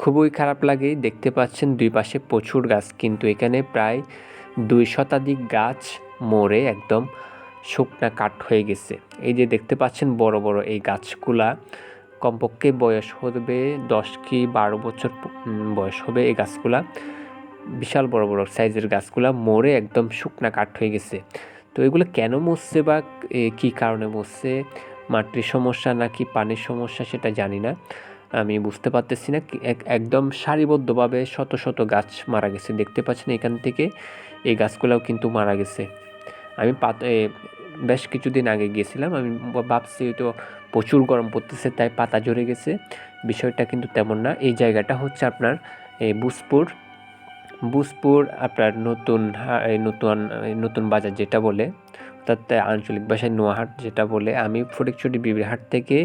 খুবই খারাপ লাগে। দেখতে পাচ্ছেন দুই পাশে প্রচুর গাছ, কিন্তু এখানে প্রায় দুই শতাধিক গাছ মরে একদম শুকনা কাঠ হয়ে গেছে। এই যে দেখতে পাচ্ছেন বড় বড় এই গাছগুলা কমপক্ষে বয়স হবে দশ কি বারো বছর বয়স হবে এই গাছগুলা। বিশাল বড় বড় সাইজের গাছগুলা মরে একদম শুকনা কাঠ হয়ে গেছে। তো এগুলো কেন মরছে বা কী কারণে মরছে? মাটির সমস্যা নাকি পানির সমস্যা সেটা জানি না। আমি বুঝতে পারতেছি না একদম সারিবদ্ধভাবে শত শত গাছ মারা গেছে। দেখতে পাচ্ছেন এখান থেকে এই গাছগুলোও কিন্তু মারা গেছে। আমি পাত বেশ কিছুদিন আগে গিয়েছিলাম। আমি ভাবছি তো প্রচুর গরম পড়তেছে, তাই পাতা ঝরে গেছে। বিষয়টা কিন্তু তেমন না। এই জায়গাটা হচ্ছে আপনার এই বুসপুর। বুসপুর আপনার নতুন নতুন নতুন বাজার যেটা বলে, অর্থাৎ আঞ্চলিক ভাষায় নোয়াহাট যেটা বলে। আমি ফটিকছড়ি বিবিরহাট থেকে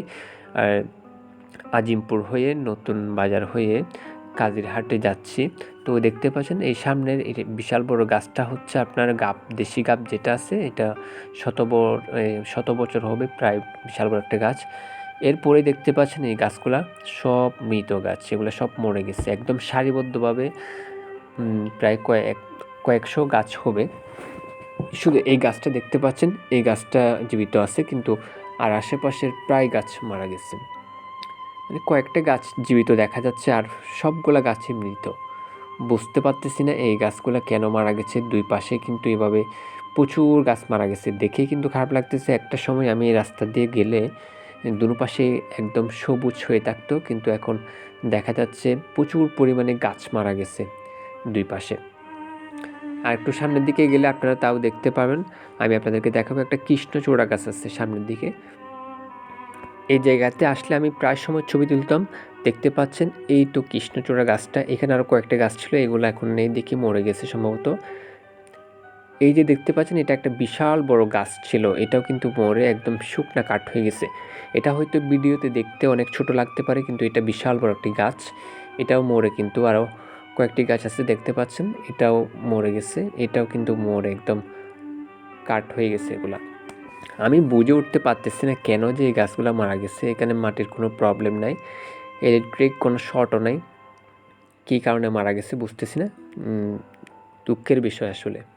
আজিমপুর হয়ে নতুন বাজার হয়ে কাজিরহাটে যাচ্ছি। তো দেখতে পাচ্ছেন এই সামনের বিশাল বড় গাছটা হচ্ছে আপনার গাব দেশি গাব যেটা আছে এটা শত বড় এ, শত বছর হবে প্রায় বিশাল বড় একটা গাছ। এরপরে দেখতে পাচ্ছেন এই গাছগুলা সব মৃত গাছ এগুলো সব মরে গেছে। একদম সারিবদ্ধভাবে প্রায় কয়েক কয়েকশো গাছ হবে। শুধু এই গাছটা দেখতে পাচ্ছেন এই গাছটা জীবিত আছে কিন্তু আর আশেপাশের প্রায় গাছ মারা গেছে। মানে কয়েকটা গাছ জীবিত দেখা যাচ্ছে আর সবগুলা গাছই মৃত। বুঝতে পারতেছি না এই গাছগুলো কেন মারা গেছে, দুই পাশে কিন্তু এভাবে প্রচুর গাছ মারা গেছে। দেখেই কিন্তু খারাপ লাগতেছে, একটা সময় আমি রাস্তা দিয়ে গেলে দুনো পাশে একদম সবুজ হয়ে থাকতো, কিন্তু এখন দেখা যাচ্ছে প্রচুর পরিমাণে গাছ মারা গেছে দুই পাশে। আর একটু সামনের দিকে গেলে আপনারা তাও দেখতে পাবেন। আমি আপনাদেরকে দেখাবো একটা কৃষ্ণচূড়া গাছ আছে সামনের দিকে। এই জায়গাতে আসলে আমি প্রায় সময় ছবি তুলতাম। দেখতে পাচ্ছেন, এই তো কৃষ্ণচূড়া গাছটা। এখানে আরও কয়েকটা গাছ ছিল, এগুলো এখন নেই দেখি, মরে গেছে সম্ভবত। এই যে দেখতে পাচ্ছেন, এটা একটা বিশাল বড় গাছ ছিল। এটাও কিন্তু মরে একদম শুকনা কাঠ হয়ে গেছে। এটা হয়তো ভিডিওতে দেখতে অনেক ছোট লাগতে পারে, কিন্তু এটা বিশাল বড় একটি গাছ। এটাও মরে কিন্তু আরও কয়েকটি গাছ আছে, দেখতে পাচ্ছেন, এটাও মরে গেছে। এটাও কিন্তু মরে একদম কাঠ হয়ে গেছে এগুলা। আমি বুঝে উঠতে পারতেছি না কেন যে এই গাছগুলো মারা গেছে। এখানে মাটির কোনো প্রবলেম নাই ইলেকট্রিক কোনো শর্টও নাই। কী কারণে মারা গেছে বুঝতেছি না। দুঃখের বিষয় আসলে।